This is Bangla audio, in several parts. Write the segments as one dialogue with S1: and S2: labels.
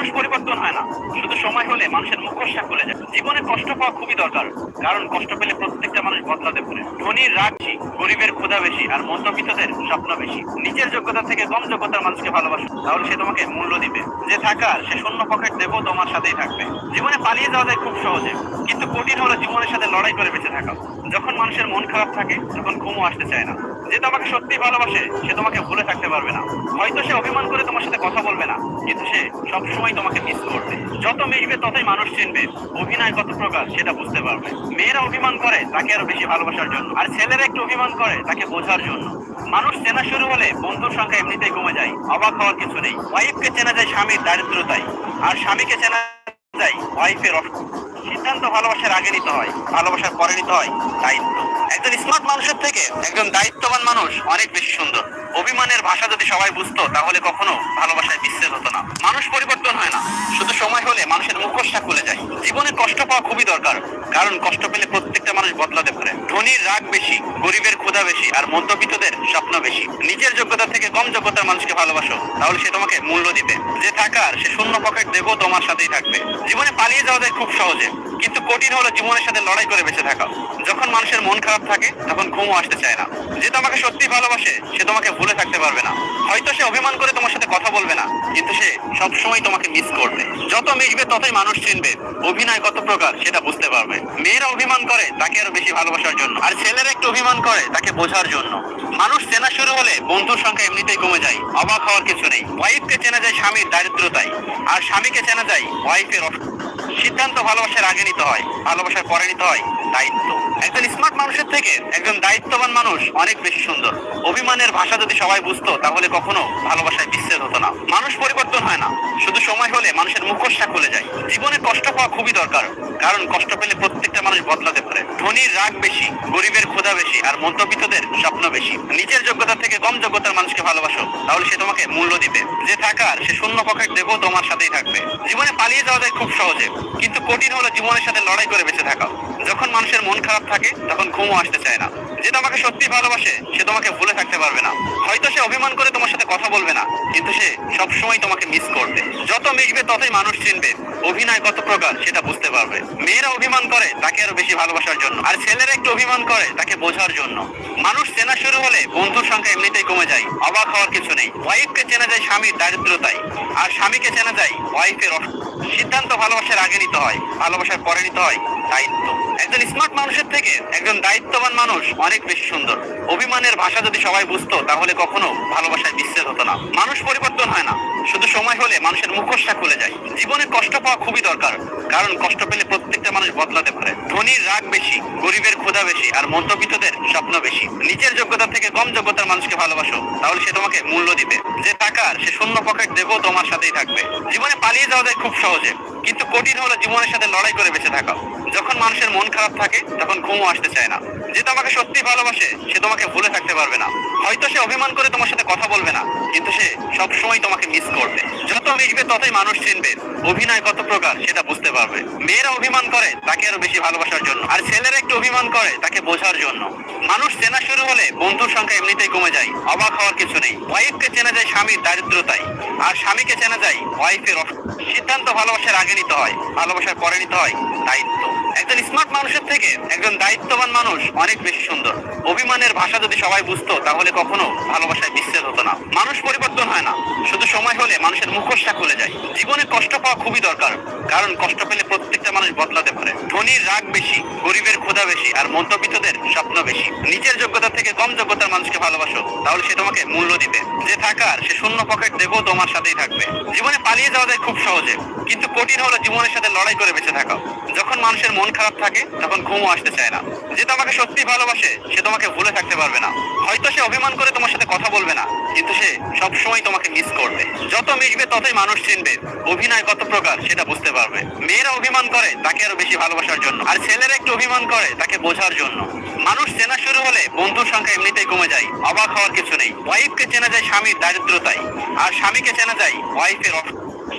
S1: মানুষ পরিবর্তন হয় না। শুধু সময় হলে মানুষের মুখোশটা খুলে যায়। জীবনে কষ্ট পাওয়া খুবই দরকার, কারণ কষ্ট পেলে প্রত্যেকটা মানুষ বদলাতে পারে। ধনীর রাগছি গরিবের ক্ষুধা বেশি, আর মধ্যবিত্তদের স্বপ্ন বেশি। নিজের যোগ্যতা থেকে কম যোগ্যতার মানুষকে ভালোবাসো, তাহলে সে তোমাকে মূল্য দিবে। যে থাকার সে শূন্য পকেট দেবো, তোমার সাথেই থাকবে। জীবনে পালিয়ে যাওয়া যায় খুব সহজে, কিন্তু কঠিন হলো জীবনের সাথে লড়াই করে বেঁচে থাকা। যখন মানুষের মন খারাপ থাকে, তখন ঘুমও আসতে চায় না। যে তোমাকে সত্যি ভালোবাসে, সে তোমাকে ভুলে থাকতে পারবে না। হয়তো সে অভিমান করে তোমার সাথে কথা বলবে না, কিন্তু সে সবসময় তোমাকে মিস করবে। যত মিশবে, ততই মানুষ চিনবে। অভিনয় কত প্রকার, সেটা বুঝতে পারবে। মেয়েরা অভিমান করে, তাকে আরও বেশি ভালোবাসার জন্য। আর ছেলেরা একটু অভিমান করে, তাকে বোঝার জন্য। মানুষ চেনা শুরু হলে বন্ধুর সংখ্যা এমনিতেই কমে যায়। অবাক হওয়ার কিছু নেই। ওয়াইফকে চেনা যায় স্বামীর দারিদ্রতায়। আর স্বামীকে চেনা যায় ওয়াইফের অসুখ। সিদ্ধান্ত ভালোবাসার আগে নিতে হয়, ভালোবাসার পরে নিতে হয় দায়িত্ব। একজন স্মার্ট মানুষের থেকে একজন দায়িত্ববান মানুষ অনেক বেশি সুন্দর। অভিমানের ভাষা যদি সবাই বুঝতো, তাহলে কখনো ভালোবাসায় বিচ্ছেদ হতো না। মানুষ পরিবর্তন হয় না। শুধু সময় হলে মানুষের মুখোশটা খুলে যায়। জীবনে কষ্ট পাওয়া খুবই দরকার। কারণ কষ্ট পেলে প্রত্যেকটা মানুষ বদলাতে পারে। ধনীর রাগ বেশি, গরিবের ক্ষুধা বেশি, আর মধ্যবিত্তদের স্বপ্ন বেশি। নিজের যোগ্যতা থেকে কম যোগ্যতার মানুষকে ভালোবাসো। তাহলে সে তোমাকে মূল্য দিবে। যে থাকার, সে শূন্য পকেট দেবো তোমার সাথেই থাকবে। জীবনে পালিয়ে যাওয়া যায় খুব সহজে। কিন্তু কঠিন হলো জীবনের সাথে লড়াই করে বেঁচে থাকা। যখন মানুষের মন খারাপ থাকে, তখন ঘুমও আসতে চায় না। যে তোমাকে সত্যি ভালোবাসে, সে তোমাকে ভুলে থাকতে পারবে না। হয়তো সে অভিমান করে তোমার সাথে কথা বলবে না, কিন্তু সে সবসময় তোমাকে মিস করবে। যত মিশবে, ততই মানুষ চিনবে। অভিনয় কত প্রকার, সেটা বুঝতে পারবে। মেয়েরা অভিমান করে, তাকে আরও বেশি ভালোবাসার জন্য। আর ছেলেরা একটু অভিমান করে, তাকে বোঝার জন্য। মানুষ চেনা শুরু হলে, বন্ধুর সংখ্যা এমনিতেই কমে যায়। অবাক হওয়ার কিছু নেই। ওয়াইফকে চেনা যায় স্বামীর দারিদ্রতায়। আর স্বামীকে চেনা যায় ওয়াইফের সিদ্ধান্ত ভালোবাসার আগে নিতে হয়, ভালোবাসার পরে নিতে হয়। দায়িত্ব। একজন স্মার্ট মানুষের থেকে একজন দায়িত্ববান মানুষ অনেক বেশি সুন্দর। অভিমানের ভাষা যদি সবাই বুঝতো, তাহলে কখনো ভালোবাসায় বিচ্ছেদ হতো না। মানুষ পরিবর্তন হয় না। শুধু সময় হলে মানুষের মুখোশটা খুলে যায়। জীবনে কষ্ট পাওয়া খুবই দরকার। কারণ কষ্ট পেলে প্রত্যেকটা মানুষ বদলাতে পারে। ধনীর রাগ বেশি, গরিবের ক্ষুধা বেশি, আর মধ্যবিত্তদের স্বপ্ন বেশি। নিজের যোগ্যতা থেকে কম যোগ্যতার মানুষকে ভালোবাসো, তাহলে সে তোমাকে মূল্য দিবে। যে থাকার, সে শূন্য পকেট দেবো তোমার সাথেই থাকবে। জীবনে পালিয়ে যাওয়া যায় খুব সহজে। কিন্তু কঠিন হলো জীবনের সাথে লড়াই করে বেঁচে থাকা। যখন মানুষের মন খারাপ থাকে, তখন ঘুমও আসতে চায় না। যে তোমাকে সত্যি ভালোবাসে, সে তোমাকে ভুলে থাকতে পারবে না। হয়তো সে অভিমান করে তোমার সাথে কথা বলবে না, কিন্তু সে সবসময় তোমাকে মিস করবে। যত মিশবে, ততই মানুষ চিনবে, অভিনয় কত প্রকার, সেটা বুঝতে পারবে। মেয়েরা অভিমান করে, তাকে আরও বেশি ভালোবাসার জন্য। আর ছেলেরা একটু অভিমান করে, তাকে বোঝার জন্য। মানুষ চেনা শুরু হলে, বন্ধুর সংখ্যা এমনিতেই কমে যায়, অবাক হওয়ার কিছু নেই। ওয়াইফকে চেনা যায় স্বামীর দারিদ্রতায়, আর স্বামীকে চেনা যায় ওয়াইফের সিদ্ধান্ত ভালোবাসার আগে নিতে হয়, ভালোবাসার পরে নিতে হয় দায়িত্ব। একজন স্মার্ট মানুষের থেকে একজন দায়িত্ববান মানুষ অনেক বেশি সুন্দর। অভিমানের ভাষা যদি সবাই বুঝতো, তাহলে কখনো ভালোবাসায় বিচ্ছেদ হতো না। মানুষ পরিবর্তন হয় না। শুধু সময় হলে মানুষের মুখোশটা খুলে যায়। জীবনে কষ্ট পাওয়া খুবই দরকার। কারণ কষ্ট পেলে প্রত্যেকটা মানুষ বদলাতে পারে। ধনীর রাগ বেশি, গরিবের ক্ষুধা বেশি, আর মধ্যবিত্তদের স্বপ্ন বেশি। নিজের যোগ্যতা থেকে কম যোগ্যতার মানুষকে ভালোবাসো, তাহলে সে তোমাকে মূল্য দিবে। যে টাকার সে শূন্য পকেট দেবো তোমার সাথেই থাকবে। জীবনে পালিয়ে যাওয়া খুব সহজে, কিন্তু কঠিন হলো জীবনের সাথে লড়াই করে বেঁচে থাকা। যখন মানুষের মন খারাপ থাকে, তখন ঘুমও আসতে চায় না। যে তোমাকে সত্যি ভালোবাসে, সে তোমাকে ভুলে থাকতে পারবে না। হয়তো সে অভিমান করে তোমার সাথে কথা বলবে না, কিন্তু সে সবসময় তোমাকে মিস করবে। যত মিশবে, ততই মানুষ চিনবে। অভিনয় কত প্রকার, সেটা বুঝতে পারবে। মেয়েরা অভিমান করে, তাকে আরও বেশি ভালোবাসার জন্য। আর ছেলেরা একটু অভিমান করে, তাকে বোঝার জন্য। মানুষ চেনা শুরু হলে বন্ধুর সংখ্যা এমনিতেই কমে যায়। অবাক হওয়ার কিছু নেই। ওয়াইফকে চেনা যায় স্বামীর দারিদ্রতায়। আর স্বামীকে চেনা যায় ওয়াইফের সিদ্ধান্ত ভালোবাসার আগে নিতে হয়, ভালোবাসার পরে নিতে হয় দায়িত্ব। একজন স্মার্ট মানুষের থেকে একজন দায়িত্ববান মানুষ অনেক বেশি সুন্দর। অভিমানের ভাষা যদি সবাই বুঝতো, তাহলে কখনো ভালোবাসায় বিচ্ছেদ হতো না। মানুষ পরিবর্তন হয় না। শুধু সময় হলে মানুষের মুখোশটা খুলে যায়। জীবনে কষ্ট পাওয়া খুবই দরকার, কারণ কষ্ট পেলে প্রত্যেকটা মানুষ বদলাতে পারে। ধনীর রাগ বেশি, গরিবের ক্ষুধা বেশি আর মধ্যবিত্তদের স্বপ্ন বেশি। নিজের যোগ্যতা থেকে কম যোগ্যতার মানুষকে ভালোবাসো, তাহলে সে তোমাকে মূল্য দিবে। যে থাকার সে শূন্য পকেট দেবো তোমার সাথেই থাকবে। জীবনে পালিয়ে যাওয়া যায় খুব সহজে, কিন্তু কঠিন হলো জীবনের সাথে লড়াই করে বেঁচে থাকা। যখন মানুষের মন খারাপ থাকে, তখন ঘুমও আসতে চায় না। যে তোমাকে সত্যি ভালোবাসে, সে তোমাকে ভুলে থাকতে পারবে না। হয়তো সে অভিমান করে তোমার সাথে কথা বলবে না, কিন্তু সে সবসময় তোমাকে মিস করবে। যত মিশবে, ততই মানুষ চিনবে, অভিনয় কত প্রকার, সেটা বুঝতে পারবে। মেয়েরা অভিমান করে, তাকে আরও বেশি ভালোবাসার জন্য। আর ছেলেরা একটু অভিমান করে তাকে বোঝার জন্য। মানুষ চেনা শুরু হলে বন্ধুর সংখ্যা এমনিতেই কমে যায়। অবাক হওয়ার কিছু নেই। ওয়াইফকে চেনা যায় স্বামীর দারিদ্রতায়। আর স্বামীকে চেনা যায় ওয়াইফের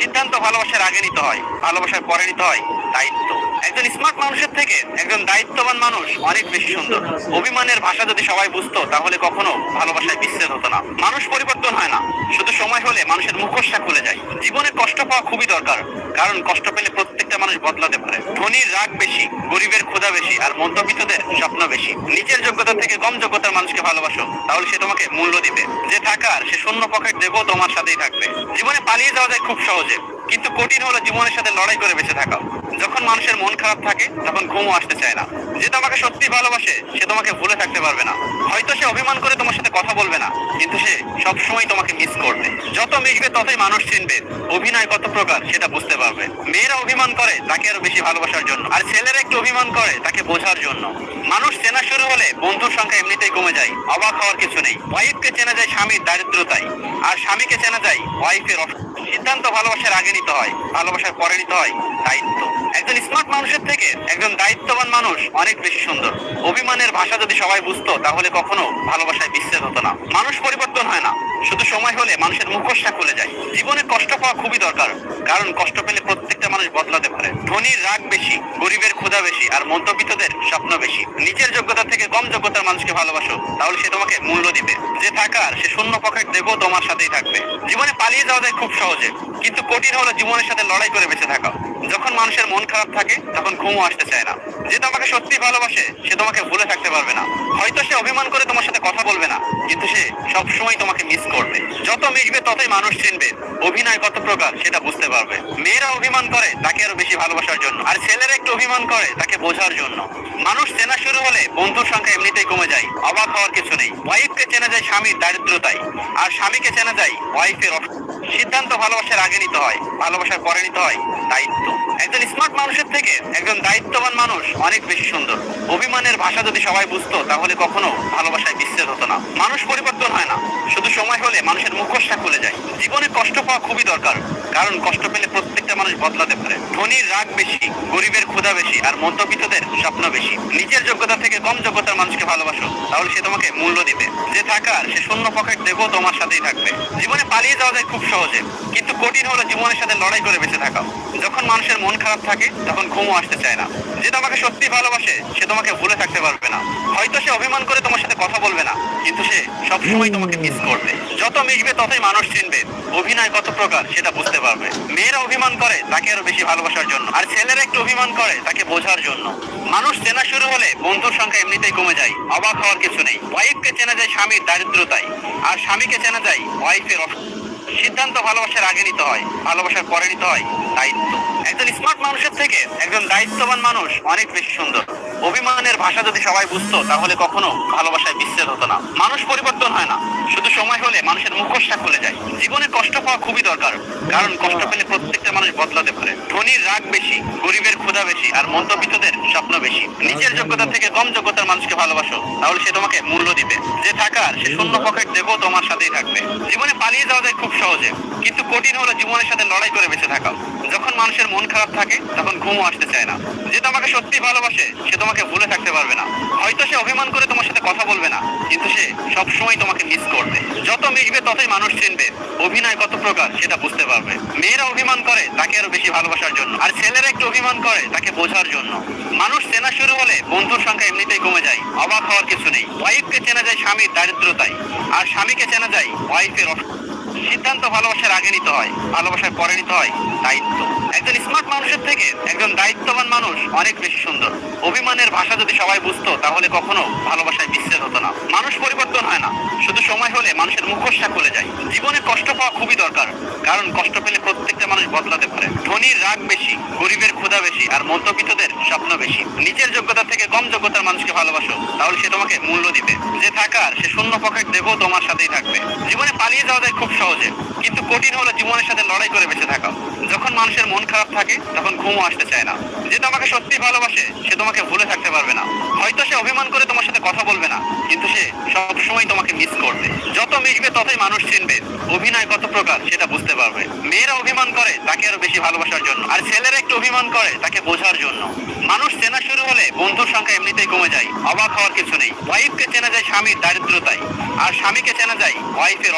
S1: সিদ্ধান্ত ভালোবাসার আগে নিতে হয়, ভালোবাসার পরে নিতে হয় দায়িত্ব। একজন স্মার্ট মানুষের থেকে একজন দায়িত্ববান মানুষ অনেক বেশি সুন্দর। অভিমানের ভাষা যদি সবাই বুঝতো, তাহলে কখনো ভালোবাসায় বিচ্ছেদ হতো না। মানুষ পরিবর্তন হয় না। শুধু সময় হলে মানুষের মুখোশটা খুলে যায়। জীবনে কষ্ট পাওয়া খুবই দরকার, কারণ কষ্ট পেলে প্রত্যেকটা মানুষ বদলাতে পারে। ধনীর রাগ বেশি, গরিবের ক্ষুধা বেশি, আর মধ্যবিত্তদের স্বপ্ন বেশি। নিজের যোগ্যতা থেকে কম যোগ্যতার মানুষকে ভালোবাসো, তাহলে সে তোমাকে মূল্য দিবে। যে থাকার, সে শূন্য পকেট দেবো তোমার সাথেই থাকবে। জীবনে পালিয়ে যাওয়া যায় খুব সহজে। কিন্তু কঠিন হলো জীবনের সাথে লড়াই করে বেঁচে থাকা। যখন মানুষের মন খারাপ থাকে, তখন ঘুমও আসতে চায় না। যে তোমাকে সত্যি ভালোবাসে, সে তোমাকে ভুলে থাকতে পারবে না। হয়তো সে অভিমান করে তোমার সাথে কথা বলবে না, কিন্তু সে সবসময় তোমাকে মিস করবে। যত মিশবে, ততই মানুষ চিনবে। অভিনয় কত প্রকার, সেটা বুঝতে পারবে। মেয়েরা অভিমান করে, তাকে আরও বেশি ভালোবাসার জন্য। আর ছেলেরা একটু অভিমান করে, তাকে বোঝার জন্য। মানুষ চেনা শুরু হলে, বন্ধুর সংখ্যা এমনিতেই কমে যায়। অবাক হওয়ার কিছু নেই। ওয়াইফকে চেনা যায় স্বামীর দারিদ্রতায়। আর স্বামীকে চেনা যায় ওয়াইফের সিদ্ধান্ত ভালোবাসার আগে নিতে হয়, ভালোবাসার পরে নিতে হয়, দায়িত্ব। একজন স্মার্ট মানুষের থেকে একজন দায়িত্ববান মানুষ অনেক বেশি সুন্দর। অভিমানের ভাষা যদি সবাই বুঝতো, তাহলে কখনো ভালোবাসায় বিচ্ছেদ হতো না। মানুষ পরিবর্তন হয় না। শুধু সময় হলে মানুষের মুখোশটা খুলে যায়। জীবনে কষ্ট পাওয়া খুবই দরকার, কারণ কষ্ট পেলে প্রত্যেকটা মানুষ বদলাতে পারে। ধনীর রাগ বেশি, গরিবের ক্ষুধা বেশি, আর মধ্যবিত্তদের স্বপ্ন বেশি। নিজের যোগ্যতা থেকে কম যোগ্যতার মানুষকে ভালোবাসো, তাহলে সে তোমাকে মূল্য দিবে। যে থাকার, সে শূন্য পকেট দেবো তোমার সাথেই থাকবে। জীবনে পালিয়ে যাওয়া যায় খুব সহজে। কিন্তু কঠিন হলো জীবনের সাথে লড়াই করে বেঁচে থাকা। যখন মানুষের মন খারাপ থাকে, তখন ঘুমও আসতে চায় না। যে তোমাকে সত্যি ভালোবাসে, সে তোমাকে ভুলে থাকতে পারবে না। হয়তো সে অভিমান করে তোমার সাথে কথা বলবে না, কিন্তু সে সবসময় তোমাকে মিস করবে। যত মিশবে, ততই মানুষ চিনবে। অভিনয় কত প্রকার, সেটা বুঝতে পারবে। মেয়েরা অভিমান করে, তাকে আরও বেশি ভালোবাসার জন্য। আর ছেলেরা একটু অভিমান করে, তাকে বোঝার জন্য। মানুষ চেনা শুরু হলে, বন্ধুর সংখ্যা এমনিতেই কমে যায়। অবাক হওয়ার কিছু নেই। ওয়াইফকে চেনা যায় স্বামীর দারিদ্রতায়। আর স্বামীকে চেনা যায় ওয়াইফের সিদ্ধান্ত ভালোবাসার আগে নিতে হয়, ভালোবাসার পরে নিতে হয়, দায়িত্ব। একজন স্মার্ট মানুষের থেকে একজন দায়িত্ববান মানুষ অনেক বেশি সুন্দর। অভিমানের ভাষা যদি সবাই বুঝতো, তাহলে কখনো ভালোবাসায় বিচ্ছেদ হতো না। মানুষ পরিবর্তন হয় না। শুধু সময় হলে মানুষের মুখোশটা খুলে যায়। জীবনে কষ্ট পাওয়া খুবই দরকার। কারণ কষ্ট পেলে প্রত্যেকটা মানুষ বদলাতে পারে। ধনীর রাগ বেশি, গরিবের ক্ষুধা বেশি, আর মধ্যবিত্তদের স্বপ্ন বেশি। নিজের যোগ্যতা থেকে কম যোগ্যতার মানুষকে ভালোবাসো, তাহলে সে তোমাকে মূল্য দিবে। যে থাকার সে শূন্য পকেট দেবো তোমার সাথেই থাকবে। জীবনে পালিয়ে যাওয়া যায় খুব সহজে, কিন্তু কঠিন হলো জীবনের সাথে লড়াই করে বেঁচে থাকা। যখন মানুষের মন খারাপ থাকে, তখন ঘুমও আসতে চায় না। যে তোমাকে সত্যি ভালোবাসে, সে তোমাকে ভুলে থাকতে পারবে না। হয়তো সে অভিমান করে তোমার সাথে কথা বলবে না, কিন্তু সে সবসময় তোমাকে মিস করবে। যত মিশবে, ততই মানুষ চিনবে, অভিনয় কত প্রকার, সেটা বুঝতে পারবে। মেয়েরা অভিমান করে তাকে আরও বেশি ভালোবাসার জন্য। আর ছেলেরা একটু অভিমান করে তাকে বোঝার জন্য। মানুষ চেনা শুরু হলে বন্ধুর সংখ্যা এমনিতেই কমে যায়, অবাক হওয়ার কিছু নেই। ওয়াইফকে চেনা যায় স্বামীর দারিদ্রতায়, আর স্বামীকে চেনা যায় ওয়াইফের সিদ্ধান্ত ভালোবাসার আগে নিতে হয়, ভালোবাসার পরে নিতে হয়, দায়িত্ব। একজন স্মার্ট মানুষের থেকে একজন দায়িত্ববান মানুষ অনেক বেশি সুন্দর। অভিমানের ভাষা যদি সবাই বুঝতো, তাহলে কখনো ভালোবাসায় বিচ্ছেদ হতো না। মানুষ পরিবর্তন হয় না। শুধু সময় হলে মানুষের মুখোশটা খুলে যায়। জীবনে কষ্ট পাওয়া খুবই দরকার, কারণ কষ্ট পেলে প্রত্যেকটা মানুষ বদলাতে পারে। ধনীর রাগ বেশি, গরিবের ক্ষুধা বেশি, আর মধ্যবিত্তদের স্বপ্ন বেশি। নিজের যোগ্যতা থেকে কম যোগ্যতার মানুষকে ভালোবাসো, তাহলে সে তোমাকে মূল্য দিবে। যে থাকার, সে শূন্য পকেট দেবো তোমার সাথেই থাকবে। জীবনে পালিয়ে যাওয়া যায় খুব সহজে। কিন্তু কঠিন হলো জীবনের সাথে লড়াই করে বেঁচে থাকা। যখন মানুষের মন খারাপ থাকে, তখন ঘুমও আসতে চায় না। যে তোমাকে সত্যি ভালোবাসে, সে তোমাকে ভুলে থাকতে পারবে না। হয়তো সে অভিমান করে তোমার সাথে কথা বলবে না, কিন্তু সে সবসময় তোমাকে মিস করবে। যত মিশবে, ততই মানুষ চিনবে। অভিনয় কত প্রকার, সেটা বুঝতে পারবে। মেয়েরা অভিমান করে, তাকে আরও বেশি ভালোবাসার জন্য। আর ছেলেরা একটু অভিমান করে, তাকে বোঝার জন্য। মানুষ চেনা শুরু হলে, বন্ধুর সংখ্যা এমনিতেই কমে যায়। অবাক হওয়ার কিছু নেই। ওয়াইফকে চেনা যায় স্বামীর দারিদ্রতায়। আর স্বামীকে চেনা যায় ওয়াইফের সিদ্ধান্ত ভালোবাসার আগে নিতে হয়, ভালোবাসার পরে নিতে হয়, দায়িত্ব। একজন স্মার্ট মানুষের থেকে একজন দায়িত্ববান মানুষ অনেক বেশি সুন্দর। অভিমানের ভাষা যদি সবাই বুঝতো, তাহলে কখনো ভালোবাসায় বিচ্ছেদ হতো না। মানুষ পরিবর্তন হয় না। শুধু সময় হলে মানুষের মুখোশটা খুলে যায়। জীবনে কষ্ট পাওয়া খুবই দরকার, কারণ কষ্ট পেলে প্রত্যেকটা মানুষ বদলাতে পারে। ধনীর রাগ বেশি, গরিবের ক্ষুধা বেশি আর মধ্যবিত্তদের স্বপ্ন বেশি। নিজের যোগ্যতা থেকে কম যোগ্যতার মানুষকে ভালোবাসো, তাহলে সে তোমাকে মূল্য দিবে। যে থাকার সে শূন্য পকেট দেবো তোমার সাথেই থাকবে। জীবনে পালিয়ে যাওয়া খুব সহজে, কিন্তু কঠিন হলো জীবনের সাথে লড়াই করে বেঁচে থাকা। যখন মানুষের মন খারাপ থাকে, তখন ঘুমও আসতে চায় না। যে তোমাকে সত্যি ভালোবাসে, সে তোমাকে ভুলে থাকতে পারবে না। হয়তো সে অভিমান করে তোমার সাথে কথা বলবে না, কিন্তু সে সবসময় তোমাকে মিস করবে। যত মিশবে, ততই মানুষ চিনবে অভিনয় কত প্রকার, সেটা বুঝতে পারবে। মেয়েরা অভিমান করে, তাকে আরও বেশি ভালোবাসার জন্য। আর ছেলেরা একটু অভিমান করে তাকে বোঝার জন্য। মানুষ চেনা শুরু হলে বন্ধুর সংখ্যা এমনিতেই কমে যায়, অবাক হওয়ার কিছু নেই। ওয়াইফকে চেনা যায় স্বামীর দারিদ্রতায়, আর স্বামীকে চেনা যায় ওয়াইফের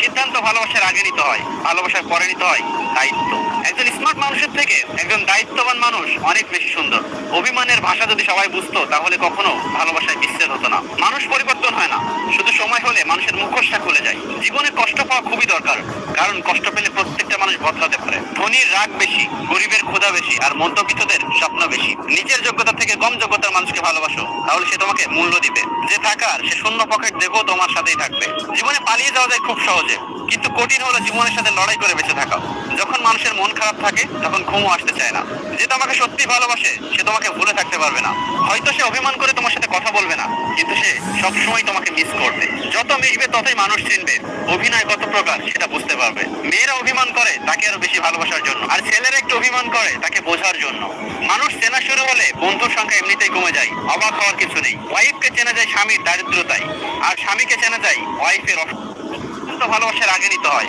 S1: সিদ্ধান্ত ভালোবাসার আগে নিতে হয়, ভালোবাসার পরে নিতে হয় দায়িত্ব। একজন স্মার্ট মানুষের থেকে একজন দায়িত্ববান মানুষ অনেক বেশি সুন্দর। অভিমানের ভাষা যদি সবাই বুঝতো, তাহলে কখনো ভালোবাসায় বিচ্ছেদ হতো না। মানুষ পরিবর্তন হয় না। শুধু সময় হলে মানুষের মুখোশটা খুলে যায়। জীবনে কষ্ট পাওয়া খুবই দরকার। কারণ কষ্ট পেলে প্রত্যেকটা মানুষ বদলাতে পারে। ধনীর রাগ বেশি, গরিবের ক্ষুধা বেশি, আর মধ্যবিত্তদের স্বপ্ন বেশি। নিজের যোগ্যতা থেকে কম যোগ্যতার মানুষকে ভালোবাসো, তাহলে সে তোমাকে মূল্য দিবে। যে থাকার সে শূন্য পকেট দেখো তোমার সাথেই থাকবে। জীবনে পালিয়ে যাওয়া যায় খুব সহজে। কিন্তু কঠিন হলো জীবনের সাথে লড়াই করে বেঁচে থাকা। যখন মানুষের মন খারাপ থাকে, তখন ঘুমও আসতে চায় না। যে তোমাকে সত্যি ভালোবাসে সে তোমাকে ভুলে থাকতে পারবে না। হয়তো সে অভিমান করে তোমার সাথে কথা বলবে না, কিন্তু সে সবসময় তোমাকে মিস করবে। যত মিশবে, ততই মানুষ চিনবে। অভিনয় কত প্রকার, সেটা বুঝতে পারবে। মেয়েরা অভিমান করে, তাকে আরও বেশি ভালোবাসার জন্য। আর ছেলেরা একটু অভিমান করে, তাকে বোঝার জন্য। মানুষ চেনা শুরু হলে বন্ধুর সংখ্যা এমনিতেই কমে যায়। অবাক হওয়ার কিছু নেই। ওয়াইফকে চেনা যায় স্বামীর দারিদ্রতায়। আর স্বামীকে চেনা যায় ওয়াইফের অসুস্থ ভালোবাসার আগে নিতে হয়।